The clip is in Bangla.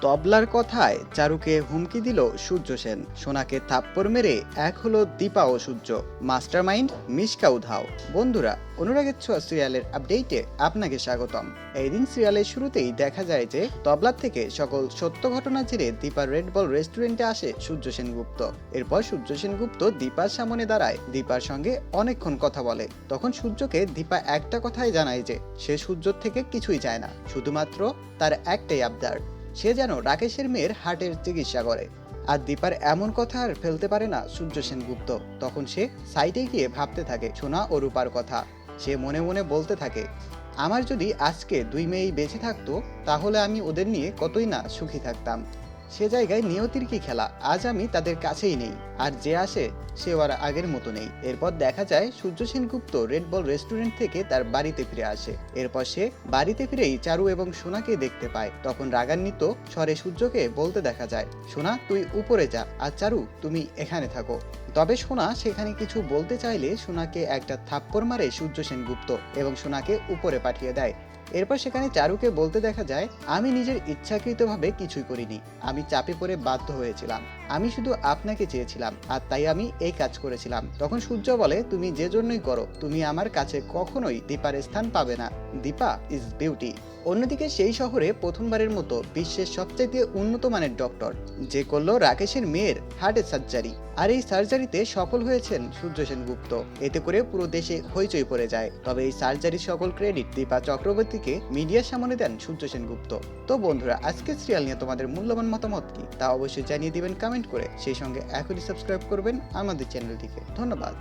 তবলার কথায় চারুকে হুমকি দিল সূর্য সেন। সোনাকে থাপ্পড় মেরে এক হলো দীপা ও সূর্য। মাস্টার মাইন্ড মিশকা উধাও বন্ধুরা, অনুরাগের ছোঁয়া সিরিয়ালের আপডেটে আপনাকে স্বাগতম। এই দিন সিরিয়ালের শুরুতেই দেখা যায় যে তবলার থেকে সকল সত্য ঘটনা জেরে দীপার রেড বল রেস্টুরেন্টে আসে সূর্য সেনগুপ্ত। এরপর সূর্য সেনগুপ্ত দীপার সামনে দাঁড়ায়। দীপার সঙ্গে অনেকক্ষণ কথা বলে। তখন সূর্যকে দীপা একটা কথাই জানায় যে, সে সূর্যর থেকে কিছুই চায় না। শুধুমাত্র তার একটাই আবদার। সে যেন রাকেশের মেয়ের হার্টের চিকিৎসা করে। আর দীপার এমন কথা আর ফেলতে পারে না সূর্য সেনগুপ্ত। তখন সে সাইডে গিয়ে ভাবতে থাকে সোনা ও রূপার কথা। সে মনে মনে বলতে থাকে, আমার যদি আজকে দুই মেয়েই বেঁচে থাকতো, তাহলে আমি ওদের নিয়ে কতই না সুখী থাকতাম। সে জায়গায় নিয়তির কি খেলা? আজ আমি তাদের কাছেই নেই। আর যে আসে, সে আর আগের মতো নেই। এরপর দেখা যায়, Surya Sengupta red ball restaurant থেকে তার বাড়িতে ফিরে আসে। এরপর সে বাড়িতে ফিরেই চারু এবং সোনাকে দেখতে পায়। তখন রাগান্বিত স্বরে সূর্যকে বলতে দেখা যায়, সোনা, তুই উপরে যা। আর চারু, তুমি এখানে থাকো। তবে সোনা সেখানে কিছু বলতে চাইলে সোনাকে একটা থাপ্পড় মারে সূর্য সেনগুপ্ত এবং সোনাকে উপরে পাঠিয়ে দেয়। এরপর সেখানে চারুকে বলতে দেখা যায়, আমি নিজের ইচ্ছাকৃতভাবে কিছুই করিনি। আমি চাপে পড়ে বাধ্য হয়েছিলাম। আমি শুধু আপনাকে চেয়েছিলাম, আর তাই আমি এই কাজ করেছিলাম। তখন সূর্য বলে, তুমি যে জন্যই করো, তুমি আমার কাছে কখনোই দীপার স্থান পাবে না। Dipa is beauty. অন্যদিকে সেই শহরে প্রথমবারের মতো বিশ্বের সবচাইতে উন্নত মানের ডক্টর, যে করল রাকেশের মেয়ের হার্টের সার্জারি। আর এই সার্জারিতে সফল হয়েছেন সূর্য সেনগুপ্ত। এতে করে পুরো দেশে হইচই পড়ে যায়। তবে এই সার্জারির সকল ক্রেডিট দীপা চক্রবর্তীকে মিডিয়ার সামনে দেন সূর্য সেনগুপ্ত। তো বন্ধুরা আজকে সিরিয়াল নিয়ে তোমাদের মূল্যবান মতামত কি? তা অবশ্যই জানিয়ে দিবেন কমেন্ট করে। সেই সঙ্গে এখনই সাবস্ক্রাইব করবেন আমাদের চ্যানেলটিকে ধন্যবাদ।